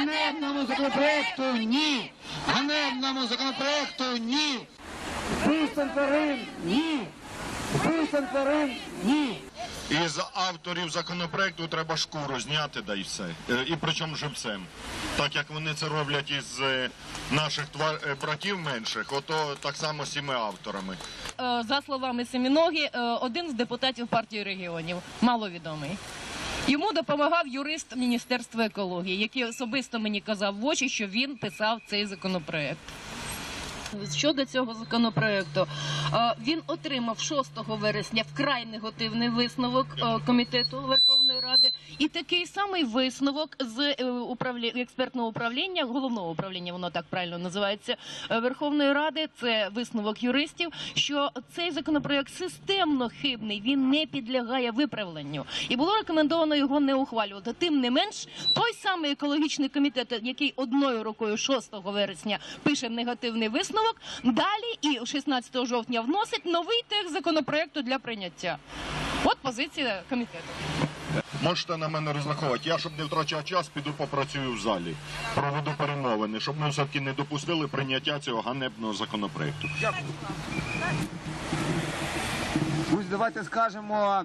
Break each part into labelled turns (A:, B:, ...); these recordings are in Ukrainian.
A: Ганебному законопроекту ні! Ганебному законопроекту ні! Тварин ні! Тварин ні!
B: Із авторів законопроекту треба шкуру зняти, да і все. Е, І причому живцем. Так як вони це роблять із е, наших твар... е, братів менших, ото так само з цими авторами.
C: За словами Семіноги, е, один з депутатів партії регіонів, маловідомий. Йому допомагав юрист Міністерства екології, який особисто мені казав в очі, що він писав цей законопроект. Щодо цього законопроекту, він отримав 6 вересня вкрай негативний висновок е, комітету Верховної Ради, і такий самий висновок з е, експертного управління, головного управління, воно так правильно називається е, Верховної Ради. Це висновок юристів, що цей законопроект системно хибний, він не підлягає виправленню, і було рекомендовано його не ухвалювати. Тим не менш, той самий екологічний комітет, який одною рукою 6 вересня пише негативний висновок, далі і 16 жовтня вносить новий текст законопроекту для прийняття. От позиція комітету.
B: Можете на мене розраховувати. Я, щоб не втрачав час, піду попрацюю в залі. Проведу перемовини, щоб ми все-таки не допустили прийняття цього ганебного законопроекту.
A: Ось давайте скажемо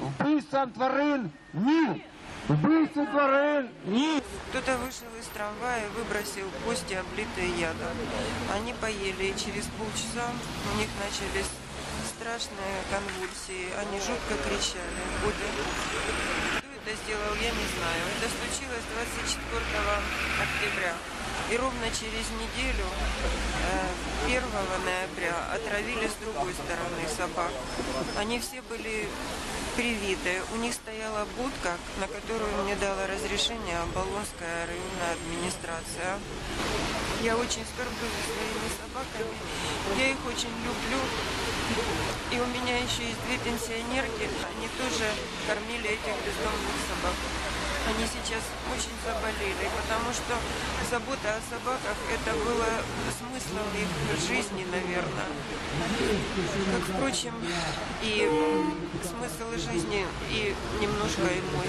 A: вбивством тварин ні! Вбивством тварин ні!
D: Кто-то вышел из трамвая и выбросил кости, облитые ядом. Они поели, и через полчаса у них начались страшные конвульсии. Они жутко кричали. Кто это сделал, я не знаю. Это случилось 24 октября. И ровно через неделю, э, 1 ноября, отравили с другой стороны собак. Они все были привиты. У них стояла будка, на которую мне дала разрешение Оболонская районная администрация. Я очень скорблю своими собаками. Я их очень люблю. И у меня еще есть две пенсионерки. Они тоже кормили этих бездомных собак. Они сейчас очень заболели, потому что забота о собаках это было смыслом их жизни, наверное. Как, впрочем, и смысл жизни, и немножко и мой.